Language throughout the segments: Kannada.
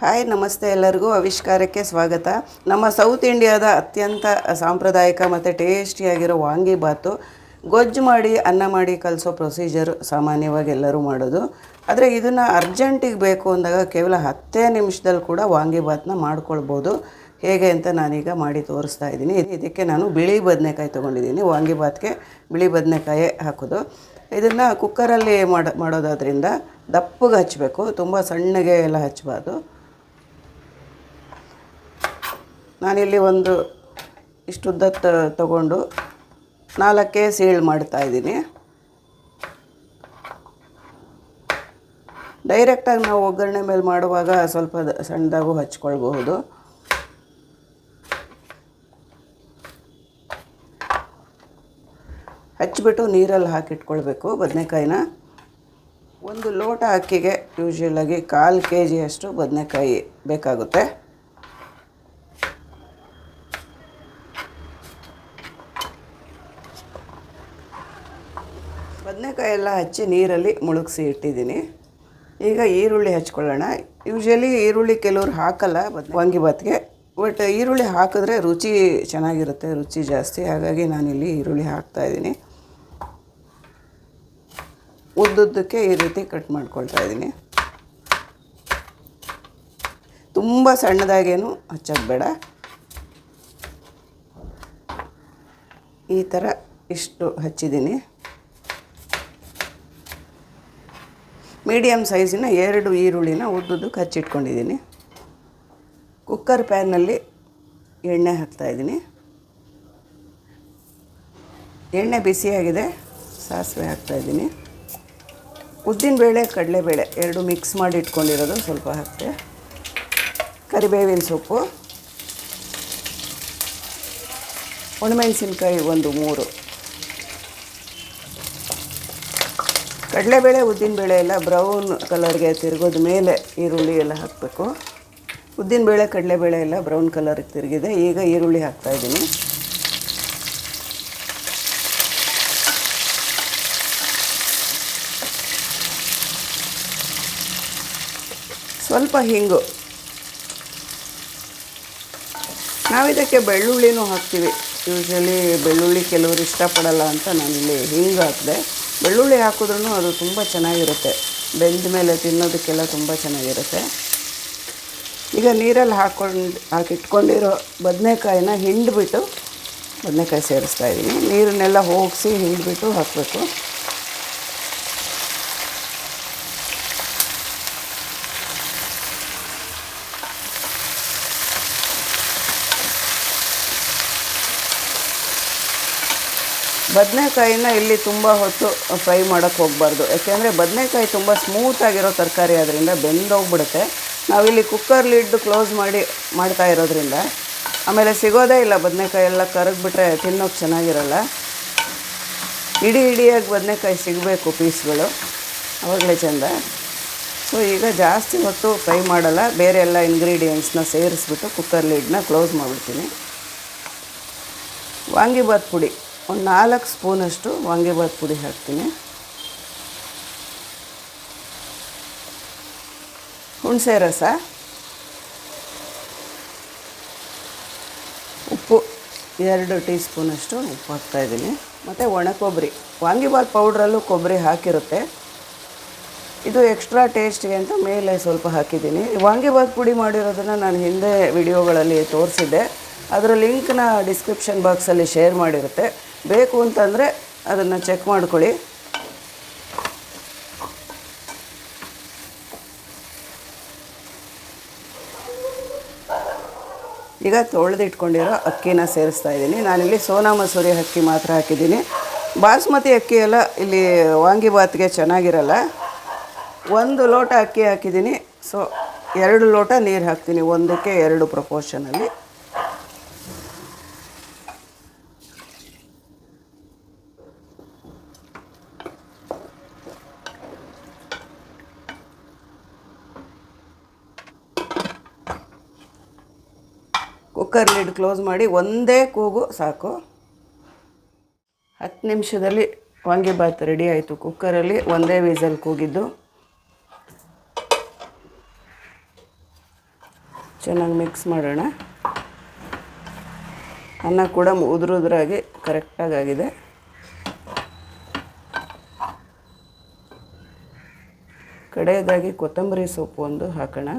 ಹಾಯ್, ನಮಸ್ತೆ ಎಲ್ಲರಿಗೂ ಆವಿಷ್ಕಾರಕ್ಕೆ ಸ್ವಾಗತ. ನಮ್ಮ ಸೌತ್ ಇಂಡಿಯಾದ ಅತ್ಯಂತ ಸಾಂಪ್ರದಾಯಿಕ ಮತ್ತು ಟೇಸ್ಟಿಯಾಗಿರೋ ವಾಂಗಿಬಾತು ಗೊಜ್ಜು ಮಾಡಿ, ಅನ್ನ ಮಾಡಿ ಕಲಿಸೋ ಪ್ರೊಸೀಜರ್ ಸಾಮಾನ್ಯವಾಗಿ ಎಲ್ಲರೂ ಮಾಡೋದು. ಆದರೆ ಇದನ್ನು ಅರ್ಜೆಂಟಿಗೆ ಬೇಕು ಅಂದಾಗ ಕೇವಲ ಹತ್ತೇ ನಿಮಿಷದಲ್ಲಿ ಕೂಡ ವಾಂಗಿಬಾತನ್ನ ಮಾಡ್ಕೊಳ್ಬೋದು. ಹೇಗೆ ಅಂತ ನಾನೀಗ ಮಾಡಿ ತೋರಿಸ್ತಾ ಇದ್ದೀನಿ. ಇದಕ್ಕೆ ನಾನು ಬಿಳಿ ಬದನೆಕಾಯಿ ತೊಗೊಂಡಿದ್ದೀನಿ. ವಾಂಗಿಬಾತ್ಗೆ ಬಿಳಿ ಬದನೆಕಾಯೇ ಹಾಕೋದು. ಇದನ್ನು ಕುಕ್ಕರಲ್ಲಿ ಮಾಡ, ಮಾಡೋದಾದ್ರಿಂದ ದಪ್ಪಗೆ ಹಚ್ಚಬೇಕು ತುಂಬ ಸಣ್ಣಗೆ ಎಲ್ಲ ಹಚ್ಚಬಾರ್ದು ನಾನಿಲ್ಲಿ ಒಂದು ಇಷ್ಟು ಉದ್ದ ತಗೊಂಡು ನಾಲ್ಕೇ ಸೀಳು ಮಾಡ್ತಾ ಇದ್ದೀನಿ. ಡೈರೆಕ್ಟಾಗಿ ನಾವು ಒಗ್ಗರಣೆ ಮೇಲೆ ಮಾಡುವಾಗ ಸ್ವಲ್ಪ ಸಣ್ಣದಾಗೂ ಹಚ್ಕೊಳ್ಬಹುದು. ಹಚ್ಚಿಬಿಟ್ಟು ನೀರಲ್ಲಿ ಹಾಕಿಟ್ಕೊಳ್ಬೇಕು ಬದನೆಕಾಯಿನ. ಒಂದು ಲೋಟ ಅಕ್ಕಿಗೆ ಯೂಶ್ವಲಾಗಿ ಕಾಲು ಕೆ ಜಿಯಷ್ಟು ಬದನೆಕಾಯಿ ಬೇಕಾಗುತ್ತೆ. ಬದನೆಕಾಯಿ ಎಲ್ಲ ಹಚ್ಚಿ ನೀರಲ್ಲಿ ಮುಳುಗಿಸಿ ಇಟ್ಟಿದ್ದೀನಿ. ಈಗ ಈರುಳ್ಳಿ ಹಚ್ಕೊಳ್ಳೋಣ. ಯೂಶ್ವಲಿ ಈರುಳ್ಳಿ ಕೆಲವ್ರು ಹಾಕಲ್ಲ ಬದ್ ವಾಂಗಿಬಾತ್ಗೆ ಬಟ್ ಈರುಳ್ಳಿ ಹಾಕಿದ್ರೆ ರುಚಿ ಚೆನ್ನಾಗಿರುತ್ತೆ, ರುಚಿ ಜಾಸ್ತಿ. ಹಾಗಾಗಿ ನಾನಿಲ್ಲಿ ಈರುಳ್ಳಿ ಹಾಕ್ತಾ ಇದ್ದೀನಿ. ಉದ್ದುದ್ದಕ್ಕೆ ಈ ರೀತಿ ಕಟ್ ಮಾಡ್ಕೊಳ್ತಾ ಇದ್ದೀನಿ. ತುಂಬ ಸಣ್ಣದಾಗೇನು ಹಚ್ಚೋದು ಬೇಡ ಈ ಥರ ಇಷ್ಟು ಹಚ್ಚಿದ್ದೀನಿ. ಮೀಡಿಯಮ್ ಸೈಜಿನ ಎರಡು ಈರುಳ್ಳಿನ ಉದ್ದುದ್ದು ಕಚ್ಚಿಟ್ಕೊಂಡಿದ್ದೀನಿ. ಕುಕ್ಕರ್ ಪ್ಯಾನಲ್ಲಿ ಎಣ್ಣೆ ಹಾಕ್ತಾಯಿದ್ದೀನಿ ಎಣ್ಣೆ ಬಿಸಿಯಾಗಿದೆ, ಸಾಸಿವೆ ಹಾಕ್ತಾಯಿದ್ದೀನಿ ಉದ್ದಿನಬೇಳೆ ಕಡಲೆಬೇಳೆ ಎರಡು ಮಿಕ್ಸ್ ಮಾಡಿ ಇಟ್ಕೊಂಡಿರೋದು ಸ್ವಲ್ಪ ಹಾಕ್ತೆ. ಕರಿಬೇವಿನ ಸೊಪ್ಪು, ಒಣಮೆಣಸಿನ್ಕಾಯಿ ಒಂದು ಮೂರು. ಕಡಲೆಬೇಳೆ ಉದ್ದಿನಬೇಳೆ ಎಲ್ಲ ಬ್ರೌನ್ ಕಲರ್ಗೆ ತಿರುಗೋದ ಮೇಲೆ ಈರುಳ್ಳಿ ಎಲ್ಲ ಹಾಕಬೇಕು. ಕಡಲೆ ಕಡಲೆಬೇಳೆ ಎಲ್ಲ ಬ್ರೌನ್ ಕಲರ್ಗೆ ತಿರುಗಿದೆ. ಈಗ ಈರುಳ್ಳಿ ಹಾಕ್ತಾಯಿದ್ದೀನಿ ಸ್ವಲ್ಪ ಹಿಂಗು. ನಾವಿದಕ್ಕೆ ಬೆಳ್ಳುಳ್ಳಿನೂ ಹಾಕ್ತೀವಿ. ಯೂಶ್ವಲಿ ಬೆಳ್ಳುಳ್ಳಿ ಕೆಲವರು ಇಷ್ಟಪಡಲ್ಲ ಅಂತ ನಾನಿಲ್ಲಿ ಹಿಂಗೆ ಹಾಕಿದೆ. ಬೆಳ್ಳುಳ್ಳಿ ಹಾಕಿದ್ರೂ ಅದು ತುಂಬ ಚೆನ್ನಾಗಿರುತ್ತೆ. ಬೆಂದ ಮೇಲೆ ತಿನ್ನೋದಕ್ಕೆಲ್ಲ ತುಂಬ ಚೆನ್ನಾಗಿರುತ್ತೆ. ಈಗ ನೀರಲ್ಲಿ ಹಾಕ್ಕೊಂಡು ಹಾಕಿಟ್ಕೊಂಡಿರೋ ಬದನೆಕಾಯಿನ ಹಿಂಡ್ಬಿಟ್ಟು ಬದನೆಕಾಯಿ ಸೇರಿಸ್ತಾ ಇದ್ದೀನಿ ನೀರನ್ನೆಲ್ಲ ಹೋಗಿಸಿ ಹಿಂಡ್ಬಿಟ್ಟು ಹಾಕಬೇಕು. ಬದನೆಕಾಯಿನ ಇಲ್ಲಿ ತುಂಬ ಹೊತ್ತು ಫ್ರೈ ಮಾಡೋಕ್ಕೆ ಹೋಗಬಾರ್ದು. ಯಾಕೆಂದರೆ ಬದನೆಕಾಯಿ ತುಂಬ ಸ್ಮೂತಾಗಿರೋ ತರಕಾರಿ ಆದ್ದರಿಂದ ಬೆಂದೋಗ್ಬಿಡುತ್ತೆ. ನಾವಿಲ್ಲಿ ಕುಕ್ಕರ್ ಲಿಡ್ ಕ್ಲೋಸ್ ಮಾಡಿ, ಮಾಡ್ತಾ ಇರೋದ್ರಿಂದ ಆಮೇಲೆ ಸಿಗೋದೇ ಇಲ್ಲ ಬದನೆಕಾಯಿ ಎಲ್ಲ ಕರಗಿಬಿಟ್ರೆ ತಿನ್ನೋಕೆ ಚೆನ್ನಾಗಿರಲ್ಲ. ಇಡೀ ಇಡಿಯಾಗಿ ಬದನೆಕಾಯಿ ಸಿಗಬೇಕು ಪೀಸ್ಗಳು. ಅವಾಗಲೇ ಚೆಂದ. ಸೊ ಈಗ ಜಾಸ್ತಿ ಹೊತ್ತು ಫ್ರೈ ಮಾಡಲ್ಲ. ಬೇರೆ ಎಲ್ಲ ಇಂಗ್ರೀಡಿಯೆಂಟ್ಸ್ನ ಸೇರಿಸ್ಬಿಟ್ಟು ಕುಕ್ಕರ್ ಕ್ಲೋಸ್ ಮಾಡಿಬಿಡ್ತೀನಿ. ವಾಂಗಿಬಾತ್ ಪುಡಿ. ಒಂದು ನಾಲ್ಕು ಸ್ಪೂನಷ್ಟು ವಾಂಗಿಬಾತ್ ಪುಡಿ ಹಾಕ್ತೀನಿ. ಹುಣಸೆ ರಸ. ಉಪ್ಪು ಎರಡು ಟೀ ಸ್ಪೂನಷ್ಟು ಉಪ್ಪು ಹಾಕ್ತಾಯಿದ್ದೀನಿ ಮತ್ತು ಒಣ ಕೊಬ್ಬರಿ. ವಾಂಗಿಬಾತ್ ಪೌಡ್ರಲ್ಲೂ ಕೊಬ್ಬರಿ ಹಾಕಿರುತ್ತೆ. ಇದು ಎಕ್ಸ್ಟ್ರಾ ಟೇಸ್ಟ್ಗೆ ಅಂತ ಮೇಲೆ ಸ್ವಲ್ಪ ಹಾಕಿದ್ದೀನಿ. ವಾಂಗಿಬಾತ್ ಪುಡಿ ಮಾಡಿರೋದನ್ನು ನಾನು ಹಿಂದೆ ವಿಡಿಯೋಗಳಲ್ಲಿ ತೋರಿಸಿದ್ದೆ. ಅದರ ಲಿಂಕ್ನ ಡಿಸ್ಕ್ರಿಪ್ಷನ್ ಬಾಕ್ಸಲ್ಲಿ ಶೇರ್ ಮಾಡಿರುತ್ತೆ. ಬೇಕು ಅಂತಂದರೆ ಅದನ್ನು ಚೆಕ್ ಮಾಡ್ಕೊಳ್ಳಿ. ಈಗ ತೊಳೆದಿಟ್ಕೊಂಡಿರೋ ಅಕ್ಕಿನ ಸೇರಿಸ್ತಾ ಇದ್ದೀನಿ. ನಾನಿಲ್ಲಿ ಸೋನಾ ಮಸೂರಿ ಅಕ್ಕಿ ಮಾತ್ರ ಹಾಕಿದ್ದೀನಿ. ಬಾಸ್ಮತಿ ಅಕ್ಕಿ ಎಲ್ಲ ಇಲ್ಲಿ ವಾಂಗಿಬಾತ್ಗೆ ಚೆನ್ನಾಗಿರಲ್ಲ. ಒಂದು ಲೋಟ ಅಕ್ಕಿ ಹಾಕಿದ್ದೀನಿ. ಸೊ ಎರಡು ಲೋಟ ನೀರು ಹಾಕ್ತೀನಿ. ಒಂದಕ್ಕೆ ಎರಡು ಪ್ರಪೋರ್ಷನಲ್ಲಿ ಕುಕ್ಕರ್ ಲಿಡ್ ಕ್ಲೋಸ್ ಮಾಡಿ ಒಂದೇ ಕೂಗು, ಸಾಕು. ಹತ್ತು ನಿಮಿಷದಲ್ಲಿ ವಾಂಗಿಬಾತ್ ರೆಡಿ ಆಯಿತು. ಕುಕ್ಕರಲ್ಲಿ ಒಂದೇ ವೀಸಲ್ ಕೂಗಿದ್ದು. ಚೆನ್ನಾಗಿ ಮಿಕ್ಸ್ ಮಾಡೋಣ. ಅನ್ನ ಕೂಡ ಉದುರುದ್ರಾಗಿ ಕರೆಕ್ಟಾಗಿ ಆಗಿದೆ ಕಡೆಯದಾಗಿ ಕೊತ್ತಂಬರಿ ಸೊಪ್ಪು ಒಂದು ಹಾಕೋಣ.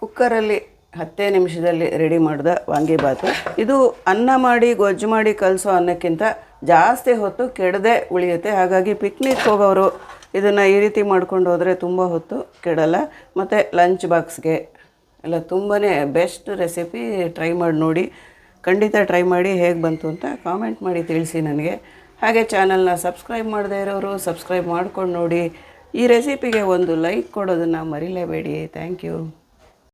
ಕುಕ್ಕರಲ್ಲಿ ಹತ್ತೇ ನಿಮಿಷದಲ್ಲಿ ರೆಡಿ ಮಾಡಿದ ವಾಂಗಿಬಾತು ಇದು ಅನ್ನ ಮಾಡಿ, ಗೊಜ್ಜು ಮಾಡಿ ಕಲಸೋ ಅನ್ನಕ್ಕಿಂತ ಜಾಸ್ತಿ ಹೊತ್ತು ಕೆಡದೆ ಉಳಿಯುತ್ತೆ. ಹಾಗಾಗಿ ಪಿಕ್ನಿಕ್ ಹೋಗೋರು ಇದನ್ನು ಈ ರೀತಿ ಮಾಡ್ಕೊಂಡು ಹೋದರೆ ತುಂಬ ಹೊತ್ತು ಕೆಡಲ್ಲ. ಮತ್ತು ಲಂಚ್ ಬಾಕ್ಸ್ಗೆ ಎಲ್ಲ ತುಂಬಾ ಬೆಸ್ಟ್ ರೆಸಿಪಿ ಟ್ರೈ ಮಾಡಿ ನೋಡಿ. ಖಂಡಿತ ಟ್ರೈ ಮಾಡಿ ಹೇಗೆ ಬಂತು ಅಂತ ಕಾಮೆಂಟ್ ಮಾಡಿ ತಿಳಿಸಿ ನನಗೆ. ಹಾಗೆ ಚಾನಲ್ನ ಸಬ್ಸ್ಕ್ರೈಬ್ ಮಾಡದೇ ಇರೋರು ಸಬ್ಸ್ಕ್ರೈಬ್ ಮಾಡ್ಕೊಂಡು ನೋಡಿ. ಈ ರೆಸಿಪಿಗೆ ಒಂದು ಲೈಕ್ ಕೊಡೋದನ್ನು ಮರಿಲೇಬೇಡಿ. Thank you